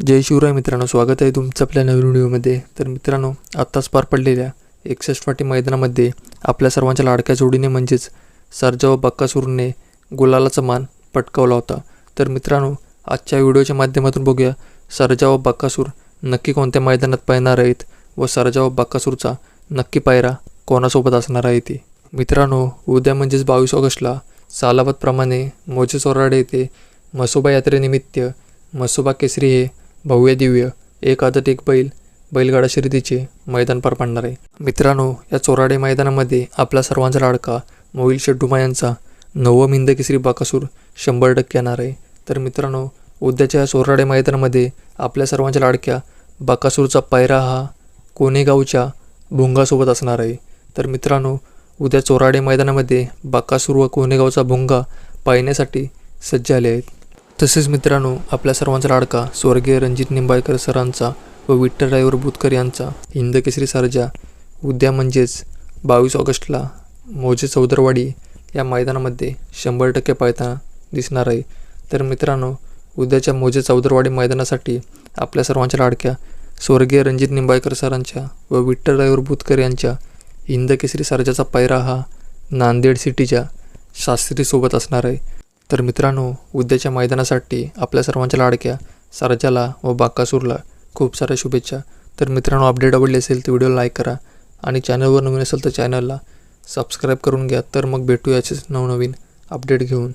जय शिवराय मित्रांनो स्वागत आहे तुमचं आपल्या नवीन व्हिडिओमध्ये. तर मित्रांनो आत्ताच पार पडलेल्या एकसष्ट फाटी मैदानामध्ये आपल्या सर्वांच्या लाडक्या जोडीने म्हणजेच सरजाव व बक्कासूरने गुलालाचा मान पटकावला होता. तर मित्रांनो आजच्या व्हिडिओच्या माध्यमातून बघूया सरजाव व बक्कासूर नक्की कोणत्या मैदानात पाहणार आहेत व सरजाव व बक्कासूरचा नक्की पायरा कोणासोबत असणार आहे ते? मित्रांनो उद्या म्हणजेच बावीस ऑगस्टला सालाबादप्रमाणे मोजे चोराडे येथे म्हसोबा यात्रेनिमित्त म्हसोबा केसरी हे भव्य दिव्य एक आदत एक बैल बैलगाडा शर्यतीचे मैदान पार पाडणार आहे. मित्रांनो या चोराडे मैदानामध्ये आपला सर्वांचा लाडका मोहिल शेड्डुमा यांचा नवम हिंद केसरी बाकासूर शंभर टक्के येणार आहे. तर मित्रांनो उद्याच्या या चोराडे मैदानामध्ये आपल्या सर्वांच्या लाडक्या बाकासूरचा पायरा हा कोणेगावच्या भुंगासोबत असणार आहे. तर मित्रांनो उद्या चोराडे मैदानामध्ये बाकासूर व कोणेगावचा भुंगा पाहण्यासाठी सज्ज आले आहेत. तसेच मित्रांनो आपल्या सर्वांचा लाडका स्वर्गीय रणजित निंबाळकर सरांचा व विठ्ठल ड्रायव्हर बुतकर यांचा हिंद केसरी सर्जा उद्या म्हणजेच बावीस ऑगस्टला मोजे चौदरवाडी या मैदानामध्ये शंभर टक्के पाळताना दिसणार आहे. तर मित्रांनो उद्याच्या मोजे चौदरवाडी मैदानासाठी आपल्या सर्वांच्या लाडक्या स्वर्गीय रणजित निंबाळकर सरांच्या व विठ्ठल ड्रायव्हर बुतकर यांच्या हिंद केसरी सर्जाचा पायरा हा नांदेड सिटीच्या शास्त्रीसोबत असणार आहे. तर मित्रांनो उद्याच्या मैदानासाठी आपल्या सर्वांच्या लाडक्या सरजाला व बाकासूरला खूप साऱ्या शुभेच्छा. तर मित्रांनो अपडेट आवडली असेल तर व्हिडिओ लाईक करा आणि चॅनलवर नवीन असेल तर चॅनलला सबस्क्राईब करून घ्या. तर मग भेटू याचेच नवनवीन अपडेट घेऊन.